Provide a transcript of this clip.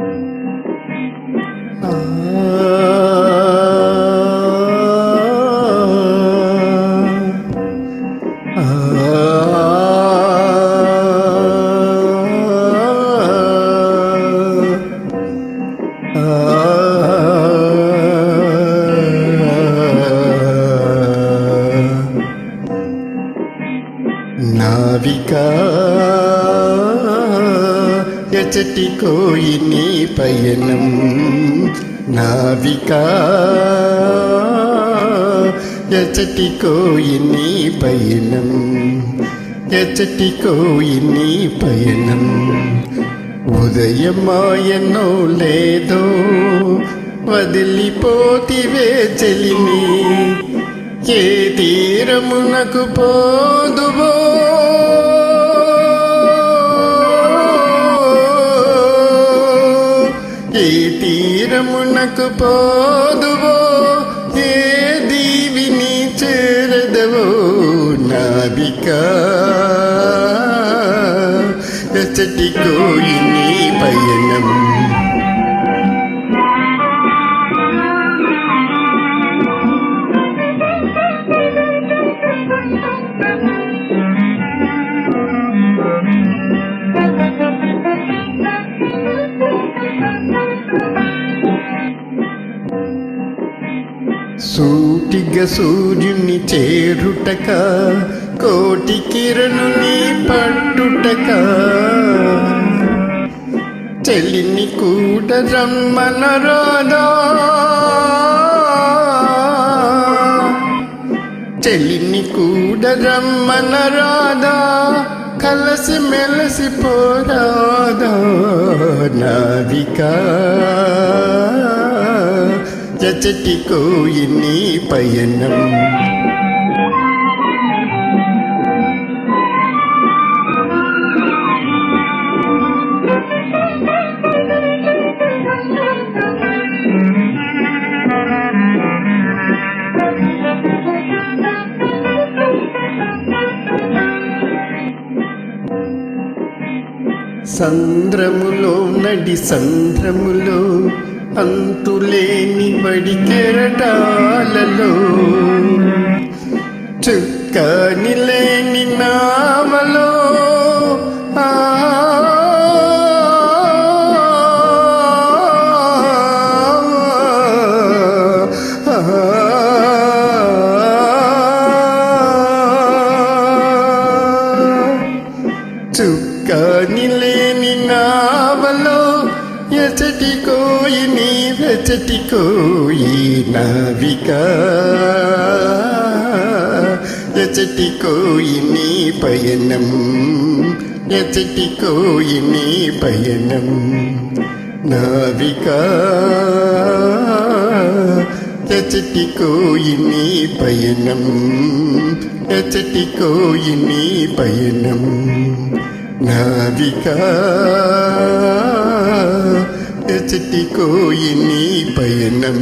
నావికా ఎచటి కోయిని పయనం నావికా. ఎచటి కోయిని పయనం ఎచటి కోయిని పయనం. ఉదయమాయనో లేదో వదిలిపోతివే చెలిమి ఏ తీరమునకు పోదువో ఏ తీరమునకు పోదువో ఏ దీవిని చేరదవో నావిక ఎచ్చటి కోయిని సూటిగా సూర్యుని చేరుటక కోటి కిరణుని పట్టుటక. చెలిని కూట రమ్మన రాదా చెలిని కూడా రమ్మన రాదా కలసి మెలసి పోరాదా నావికా. చచటి కోయిని పయనం. సంద్రములో నడి సంద్రములో అంతులేని వడి కెరటాలలో చుక్కని లేని నావలో. చుక్కని లేని నా ఎచటి కోయిని వెచటి కోయి నావిక. ఎచటి కోయిని పయనం. ఎచటి కోయిని పయనం. నావిక. ఎచటి కోయిని పయనం. ఎచటి కోయిని పయనం. నావికా. ఎచటి కోయిని పయనం